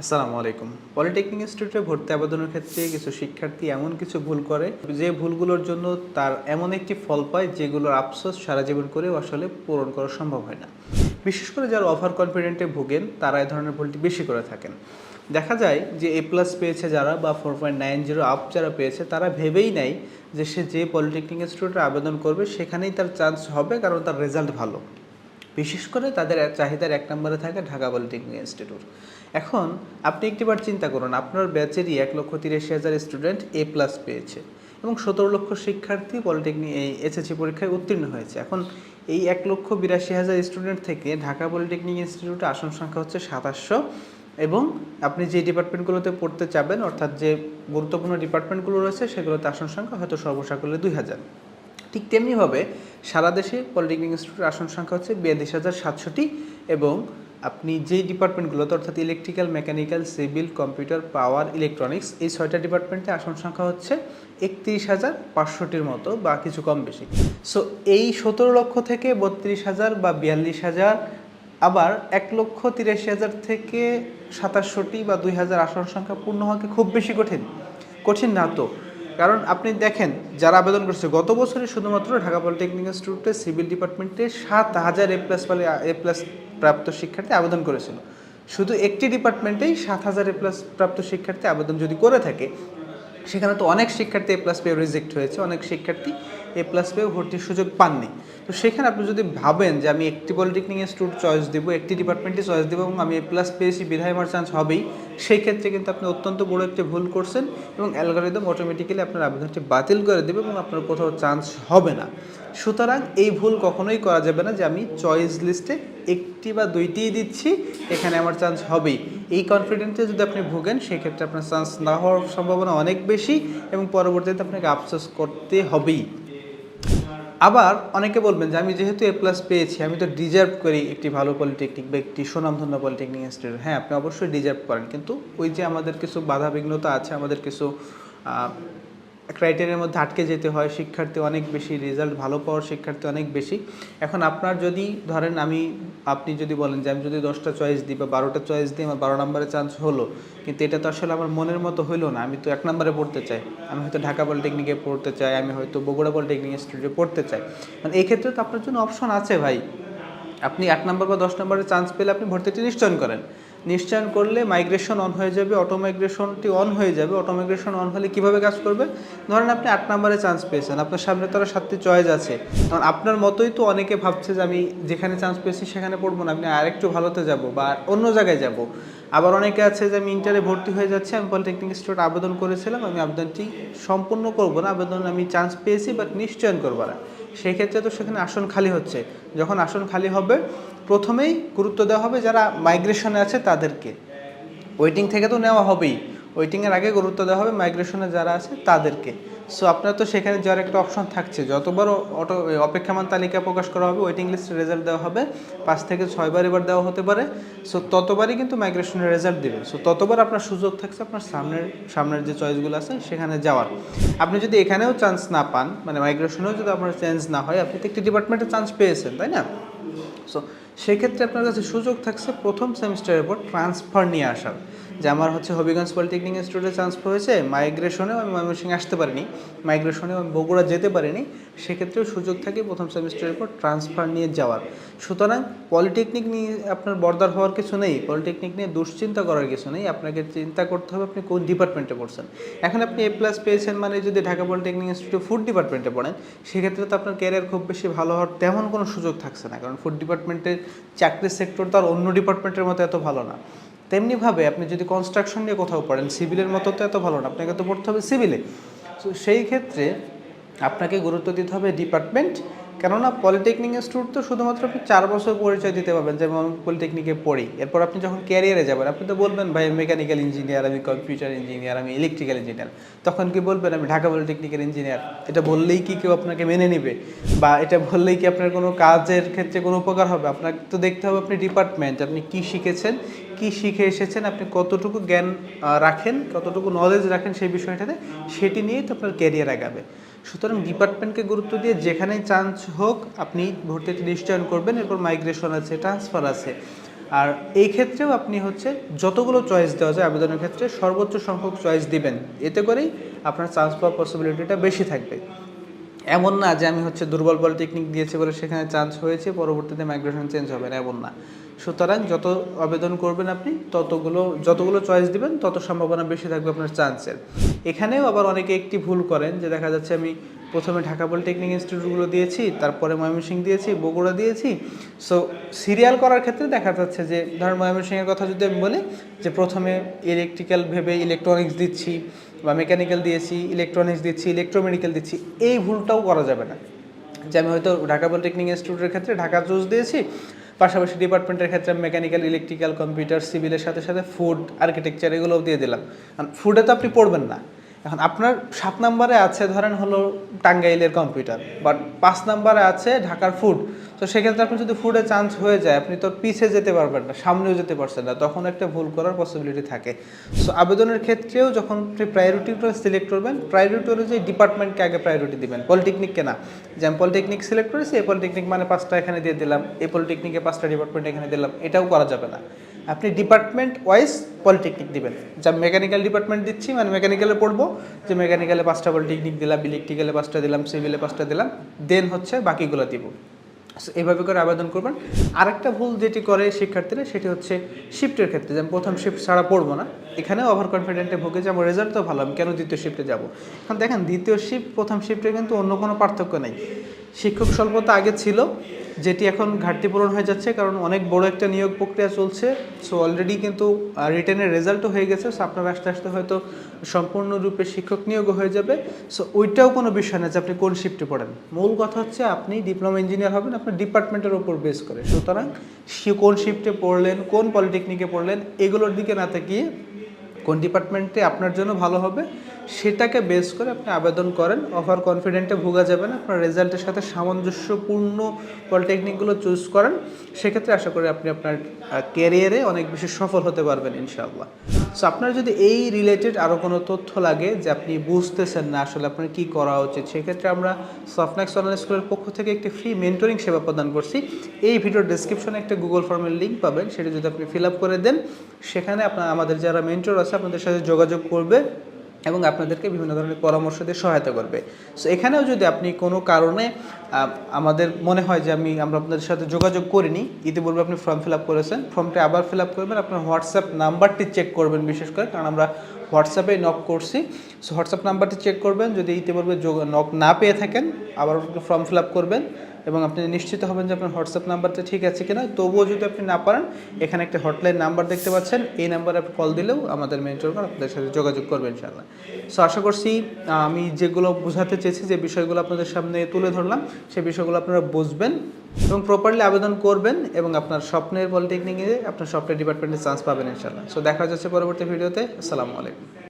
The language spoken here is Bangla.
আসসালামু আলাইকুম। পলিটেকনিক ইনস্টিটিউটে ভর্তি আবেদনের ক্ষেত্রে কিছু শিক্ষার্থী এমন কিছু ভুল করে, যে ভুলগুলোর জন্য তার এমন একটি ফল পায় যেগুলোর আফসোস সারা জীবন করেও আসলে পূরণ করা সম্ভব হয় না। বিশেষ করে যারা ওভার কনফিডেন্টে ভোগেন, তারা এই ধরনের ভুলটি বেশি করে থাকেন। দেখা যায় যে এ প্লাস পেয়েছে যারা বা four point nine zero up যারা পেয়েছে, তারা ভেবেই নেয় যে সে যে পলিটেকনিক ইনস্টিটিউটে আবেদন করবে, সেখানেই তার চান্স হবে কারণ তার রেজাল্ট ভালো। বিশেষ করে তাদের চাহিদার এক নম্বরে থাকে ঢাকা পলিটেকনিক ইনস্টিটিউট। এখন আপনি একটিবার চিন্তা করুন, আপনার ব্যাচেরই এক লক্ষ তিরাশি হাজার স্টুডেন্ট এ প্লাস পেয়েছে এবং সতেরো লক্ষ শিক্ষার্থী পলিটেকনিক এই এসএসসি পরীক্ষায় উত্তীর্ণ হয়েছে। এখন এই এক লক্ষ বিরাশি হাজার স্টুডেন্ট থেকে ঢাকা পলিটেকনিক ইনস্টিটিউটে আসন সংখ্যা হচ্ছে সাতাশশো এবং আপনি যে ডিপার্টমেন্টগুলোতে পড়তে চাবেন, অর্থাৎ যে গুরুত্বপূর্ণ ডিপার্টমেন্টগুলো রয়েছে, সেগুলোতে আসন সংখ্যা হয়তো সর্বসাকল্যে দুই হাজার। ঠিক তেমনিভাবে সারা দেশে পলিটেকনিক ইনস্টিটিউটের আসন সংখ্যা হচ্ছে বিয়াল্লিশ হাজার সাতশোটি এবং আপনি যেই ডিপার্টমেন্টগুলোতে, অর্থাৎ electrical mechanical civil computer power electronics এই ছয়টা ডিপার্টমেন্টে আসন সংখ্যা হচ্ছে একত্রিশ হাজার পাঁচশোটির মতো বা কিছু কম বেশি। সো এই সতেরো লক্ষ থেকে বত্রিশ হাজার বা বিয়াল্লিশ হাজার, আবার এক লক্ষ তিরাশি হাজার থেকে সাতাশশোটি বা দুই হাজার আসন সংখ্যা পূর্ণ হওয়াকে খুব বেশি কঠিন? কঠিন না তো। কারণ আপনি দেখেন, যারা আবেদন করছে, গত বছরে শুধুমাত্র ঢাকা পলিটেকনিক ইনস্টিটিউটে সিভিল ডিপার্টমেন্টে সাত হাজার এ প্লাস পালে এ প্লাস প্রাপ্ত শিক্ষার্থী আবেদন করেছিল। শুধু একটি ডিপার্টমেন্টেই সাত হাজার এ প্লাস প্রাপ্ত শিক্ষার্থী আবেদন যদি করে থাকে সেখানে তো অনেক শিক্ষার্থী এ প্লাস পেয়ে রিজেক্ট হয়েছে, অনেক শিক্ষার্থী এ প্লাস পেয়ে ভর্তির সুযোগ পাননি। তো সেখানে আপনি যদি ভাবেন যে আমি একটি পলিটেকনিক ইনস্টিটিউট চয়েস দেবো, একটি ডিপার্টমেন্টে চয়েস দেবো এবং আমি এ প্লাস পেয়েছি, বিধায় আমার চান্স হবেই, সেই ক্ষেত্রে কিন্তু আপনি অত্যন্ত বড় একটি ভুল করছেন এবং অ্যালগোরিদম অটোমেটিক্যালি আপনার আবেদনটি বাতিল করে দেবে এবং আপনার কোথাও চান্স হবে না। সুতরাং এই ভুল কখনোই করা যাবে না যে আমি চয়েস লিস্টে একটি বা দুইটিই দিচ্ছি, এখানে আমার চান্স হবেই। এই কনফিডেন্সে যদি আপনি ভোগেন, সেক্ষেত্রে আপনার চান্স না হওয়ার সম্ভাবনা অনেক বেশি এবং পরবর্তীতে আপনাকে আফসোস করতে হবেই। আবার অনেকে বলবেন যে, আমি যেহেতু এ প্লাস পেয়েছি, আমি তো ডিজার্ভ করি একটি ভালো পলিটেকনিক বা একটি সুনামধন্য পলিটেকনিক ইনস্টিটিউট হ্যাঁ আপনি অবশ্যই ডিজার্ভ করেন। কিন্তু ওই যে আমাদের কিছু বাধা বিঘ্নতা আছে, আমাদের কিছু ক্রাইটেরিয়ার মধ্যে আটকে যেতে হয়, শিক্ষার্থী অনেক বেশি রেজাল্ট ভালো পাওয়ার শিক্ষার্থী অনেক বেশি। এখন আপনার যদি, ধরেন আমি, আপনি যদি বলেন যে আমি যদি দশটা চয়েস দিই বা বারোটা চয়েস দিই, আমার বারো নম্বরে চান্স হলো। কিন্তু এটা তো আসলে আমার মনের মতো হইল না। আমি তো এক নম্বরে পড়তে চাই। আমি হয়তো ঢাকা পলিটেকনিকে পড়তে চাই, আমি হয়তো বগুড়া পলিটেকনিক ইনস্টিটিউটে পড়তে চাই। মানে এই ক্ষেত্রে তো আপনার জন্য অপশন আছে ভাই। আপনি আট নম্বর বা দশ নম্বরে চান্স পেলে আপনি ভর্তিটি নিশ্চয়ন করেন। নিশ্চয়ন করলে মাইগ্রেশন অন হয়ে যাবে অটো মাইগ্রেশনটি অন হয়ে যাবে। অটো মাইগ্রেশন অন হলে কীভাবে কাজ করবে? ধরেন আপনি আট নম্বরে চান্স পেয়েছেন, আপনার সামনে তো আরও সাতটি চয়েস আছে। কারণ আপনার মতোই তো অনেকে ভাবছে যে আমি যেখানে চান্স পেয়েছি সেখানে পড়ব না আপনি আরেকটু ভালোতে যাব বা অন্য জায়গায় যাব। আবার অনেকে আছে যে আমি ইন্টারে ভর্তি হয়ে যাচ্ছে, আমি পলিটেকনিক ইনস্টিটিউট আবেদন করেছিলাম, আমি আবেদনটি সম্পূর্ণ করব না, আবেদন আমি চান্স পেয়েছি বাট নিশ্চয়ন করব না। সেই ক্ষেত্রে তো সেখানে আসন খালি হচ্ছে। যখন আসন খালি হবে, প্রথমেই গুরুত্ব দেওয়া হবে যারা মাইগ্রেশনে আছে তাদেরকে। ওয়েটিং থেকে তো নেওয়া হবেই। ওয়েটিংয়ের আগে গুরুত্ব দেওয়া হবে মাইগ্রেশনে যারা আছে তাদেরকে। সো আপনার তো সেখানে যাওয়ার একটা অপশন থাকছে। যতবার অটো অপেক্ষামান তালিকা প্রকাশ করা হবে ওয়েটিং লিস্টের রেজাল্ট দেওয়া হবে। পাঁচ থেকে ছয়বার এবার দেওয়া হতে পারে। সো ততবারই কিন্তু মাইগ্রেশনের রেজাল্ট দেবে। সো ততবার আপনার সুযোগ থাকছে আপনার সামনের সামনের যে চয়েসগুলো আছে, সেখানে যাওয়ার। আপনি যদি এখানেও চান্স না পান মানে মাইগ্রেশনেও যদি আপনার চেঞ্জ না হয়, আপনি তো একটি ডিপার্টমেন্টে চান্স পেয়েছেন, তাই না? সো সেক্ষেত্রে আপনার কাছে সুযোগ থাকছে প্রথম সেমিস্টারের পর ট্রান্সফার নিয়ে আসার। যে আমার হচ্ছে হবিগঞ্জ পলিটেকনিক ইনস্টিটিউটে ট্রান্সফার হয়েছে মাইগ্রেশনেও আমি ময়মনসিংহে আসতে পারিনি মাইগ্রেশনেও আমি বগুড়া যেতে পারিনি, সেক্ষেত্রেও সুযোগ থাকে প্রথম সেমিস্টারের পর ট্রান্সফার নিয়ে যাওয়ার। সুতরাং পলিটেকনিক নিয়ে আপনার বর্দার হওয়ার কিছু নেই পলিটেকনিক নিয়ে দুশ্চিন্তা করার কিছু নেই, আপনাকে চিন্তা করতে হবে আপনি কোন ডিপার্টমেন্টে পড়ছেন। এখন আপনি এ প্লাস পেয়েছেন মানে যদি ঢাকা পলিটেকনিক ইনস্টিটিউট ফুড ডিপার্টমেন্টে পড়েন, সেক্ষেত্রে তো আপনার ক্যারিয়ার খুব বেশি ভালো হওয়ার তেমন কোনো সুযোগ থাকছে না, কারণ ফুড ডিপার্টমেন্টের চাকরির সেক্টর তো আর অন্য ডিপার্টমেন্টের মতো এত ভালো না। তেমনিভাবে আপনি যদি কনস্ট্রাকশন নিয়ে কোথাও পড়েন সিভিলের মতো তো এত ভালো না, আপনাকে তো পড়তে হবে সিভিলে তো সেই ক্ষেত্রে আপনাকে গুরুত্ব দিতে হবে ডিপার্টমেন্ট কেননা পলিটেকনিক ইনস্টিটিউট তো শুধুমাত্র আপনি চার বছর পরিচয় দিতে পারবেন, যেমন আমি পলিটেকনিকে পড়ি। এরপর আপনি যখন ক্যারিয়ারে যাবেন, আপনি তো বলবেন, ভাই মেকানিক্যাল ইঞ্জিনিয়ার আমি কম্পিউটার ইঞ্জিনিয়ার আমি ইলেকট্রিক্যাল ইঞ্জিনিয়ার তখন কি বলবেন, আমি ঢাকা পলিটেকনিকের ইঞ্জিনিয়ার এটা বললেই কি কেউ আপনাকে মেনে নেবে? বা এটা বললেই কি আপনার কোনো কাজের ক্ষেত্রে কোনো উপকার হবে? আপনাকে তো দেখতে হবে আপনি ডিপার্টমেন্ট আপনি কি শিখেছেন? কি শিখে এসেছেন? আপনি কতটুকু জ্ঞান রাখেন, কতটুকু নলেজ রাখেন সেই বিষয়টাতে, সেটি নিয়েই তো আপনার ক্যারিয়ার আগাবে সুতরাং ডিপার্টমেন্টকে গুরুত্ব দিয়ে যেখানেই চান্স হোক আপনি ভর্তিতে নিশ্চয়ন করবেন, এরপর মাইগ্রেশন আছে ট্রান্সফার আছে। আর এই ক্ষেত্রেও আপনি হচ্ছে যতগুলো চয়েস দেওয়া যায় আবেদনের ক্ষেত্রে সর্বোচ্চ সংখ্যক চয়েস দিবেন। এতে করেই আপনার চান্স পাওয়ার পসিবিলিটিটা বেশি থাকবে। এমন না যে আমি হচ্ছে দুর্বল পলিটেকনিক দিয়েছি বলে সেখানে চান্স হয়েছে, পরবর্তীতে মাইগ্রেশন চেঞ্জ হবে না, এমন না। সুতরাং যত আবেদন করবেন আপনি, ততগুলো, যতগুলো চয়েস দিবেন, তত সম্ভাবনা বেশি থাকবে আপনার চান্সের এখানেও আবার অনেকে একটি ভুল করেন, যে দেখা যাচ্ছে আমি প্রথমে ঢাকা পলিটেকনিক ইনস্টিটিউটগুলো দিয়েছি, তারপরে ময়মনসিংহ দিয়েছি, বগুড়া দিয়েছি। সো সিরিয়াল করার ক্ষেত্রে দেখা যাচ্ছে যে, ধরেন ময়মনসিংহের কথা যদি আমি বলি, যে প্রথমে ইলেকট্রিক্যাল ভেবে ইলেকট্রনিক্স দিচ্ছি, বা মেকানিক্যাল দিয়েছি ইলেকট্রনিক্স দিচ্ছি ইলেকট্রোমেডিক্যাল দিচ্ছি, এই ভুলটাও করা যাবে না। যে আমি হয়তো ঢাকা পলিটেকনিক ইনস্টিটিউটের ক্ষেত্রে ঢাকা চুজ দিয়েছি পাশাপাশি ডিপার্টমেন্টের ক্ষেত্রে মেকানিক্যাল ইলেকট্রিক্যাল কম্পিউটার সিভিলের সাথে সাথে ফুড আর্কিটেকচার এগুলোও দিয়ে দিলাম। ফুডে তো আপনি পড়বেন না। এখন আপনার সাত নাম্বারে আছে, ধরেন হলো টাঙ্গাইলের কম্পিউটার বাট পাঁচ নাম্বারে আছে ঢাকার ফুড তো সেক্ষেত্রে আপনি যদি ফুডে চান্স হয়ে যায়, আপনি তো পিছে যেতে পারবেন না, সামনেও যেতে পারছেন না, তখন একটা ভুল করার পসিবিলিটি থাকে। সো আবেদনের ক্ষেত্রেও যখন আপনি প্রায়োরিটিটা সিলেক্ট করবেন প্রায়োরিটি অনুযায়ী ডিপার্টমেন্টকে আগে প্রায়োরিটি দিবেন পলিটেকনিককে না। যে আমি পলিটেকনিক সিলেক্ট করেছি, এই পলিটেকনিক মানে পাঁচটা এখানে দিয়ে দিলাম, এই পলিটেকনিকে পাঁচটা ডিপার্টমেন্ট এখানে দিলাম, এটাও করা যাবে না। আপনি ডিপার্টমেন্ট ওয়াইজ পলিটেকনিক দিবেন। যা মেকানিক্যাল ডিপার্টমেন্ট দিচ্ছি মানে মেকানিক্যালে পড়ব যে মেকানিক্যালে পাঁচটা পলিটেকনিক দিলাম ইলেকট্রিক্যালে পাঁচটা দিলাম সিভিলে পাঁচটা দিলাম দেন হচ্ছে বাকিগুলো দিব। So, এইভাবে করে আবেদন করবেন। আরেকটা ভুল যেটি করে শিক্ষার্থীরা সেটি হচ্ছে শিফটের ক্ষেত্রে যেমন প্রথম শিফট ছাড়া পড়ব না এখানে ওভার কনফিডেন্টে ভুগে যাব রেজাল্ট তো ভালো আমি কেন দ্বিতীয় শিফটে যাব? এখন দেখেন দ্বিতীয় শিফট প্রথম শিফটে কিন্তু অন্য কোনো পার্থক্য নেই। শিক্ষক স্বল্পতা আগে ছিল, যেটি এখন ঘাটতি পূরণ হয়ে যাচ্ছে, কারণ অনেক বড় একটা নিয়োগ প্রক্রিয়া চলছে। সো অলরেডি কিন্তু রিটার্নের রেজাল্টও হয়ে গেছে সো আপনার আস্তে আস্তে হয়তো সম্পূর্ণরূপে শিক্ষক নিয়োগও হয়ে যাবে। সো ওইটাও কোনো বিষয় না যে আপনি কোন শিফটে পড়েন। মূল কথা হচ্ছে আপনি ডিপ্লোমা ইঞ্জিনিয়ার হবেন, আপনার ডিপার্টমেন্টের ওপর বেস করে। সুতরাং, সে কোন শিফটে পড়লেন, কোন পলিটেকনিকে পড়লেন, এগুলোর দিকে না তাকিয়ে কোন ডিপার্টমেন্টে আপনার জন্য ভালো হবে। সেটাকে বেস করে আপনি আবেদন করেন। ওভার কনফিডেন্টে ভোগা যাবেন আপনার রেজাল্টের সাথে সামঞ্জস্যপূর্ণ পলিটেকনিকগুলো চুজ করেন। সেক্ষেত্রে আশা করি আপনি আপনার ক্যারিয়ারে অনেক বেশি সফল হতে পারবেন ইনশাআল্লাহ। সো আপনার যদি এই রিলেটেড আরও কোনো তথ্য লাগে যে আপনি বুঝতেছেন না আসলে আপনার কী করা উচিত, সেক্ষেত্রে আমরা সফটনেক্স অনলাইন স্কুলের পক্ষ থেকে একটি ফ্রি মেন্টরিং সেবা প্রদান করছি। এই ভিডিওর ডিসক্রিপশনে একটা গুগল ফর্মের লিঙ্ক পাবেন। সেটা যদি আপনি ফিল আপ করে দেন, সেখানে আপনার, আমাদের যারা মেন্টর আছে, আপনাদের সাথে যোগাযোগ করবে। এবং আপনাদেরকে বিভিন্ন ধরনের পরামর্শ দিয়ে সহায়তা করবে। সো এখানেও যদি আপনি কোনো কারণে আমাদের মনে হয় যে আমি, আমরা আপনাদের সাথে যোগাযোগ করিনি, ইতিপূর্বে আপনি ফর্ম ফিল আপ করেছেন ফর্মটি আবার ফিল আপ করবেন, আপনার হোয়াটসঅ্যাপ নাম্বারটি চেক করবেন বিশেষ করে, কারণ আমরা হোয়াটসঅ্যাপে নক করছি। সো হোয়াটসঅ্যাপ নাম্বারটি চেক করবেন, যদি ইতিপূর্বে নক না পেয়ে থাকেন, আবার ফর্ম ফিল আপ করবেন। এবং আপনি নিশ্চিত হবেন যে আপনার হোয়াটসঅ্যাপ নাম্বারটা ঠিক আছে কিনা। তবুও যদি আপনি না পারেন, এখানে একটা হটলাইন নাম্বার দেখতে পাচ্ছেন। এই নাম্বারে আপনি কল দিলেও আমাদের মেন্টরগণ আপনাদের সাথে যোগাযোগ করবে ইনশাআল্লাহ। সো আশা করছি আমি যেগুলো বোঝাতে চেয়েছি, যে বিষয়গুলো আপনাদের সামনে তুলে ধরলাম, সেই বিষয়গুলো আপনারা বুঝবেন এবং প্রপারলি আবেদন করবেন এবং আপনার স্বপ্নের পলিটেকনিকে আপনার স্বপ্নের ডিপার্টমেন্টে চান্স পাবেন ইনশাআল্লাহ। সো দেখা যাচ্ছে পরবর্তী ভিডিওতে আসসালামু আলাইকুম।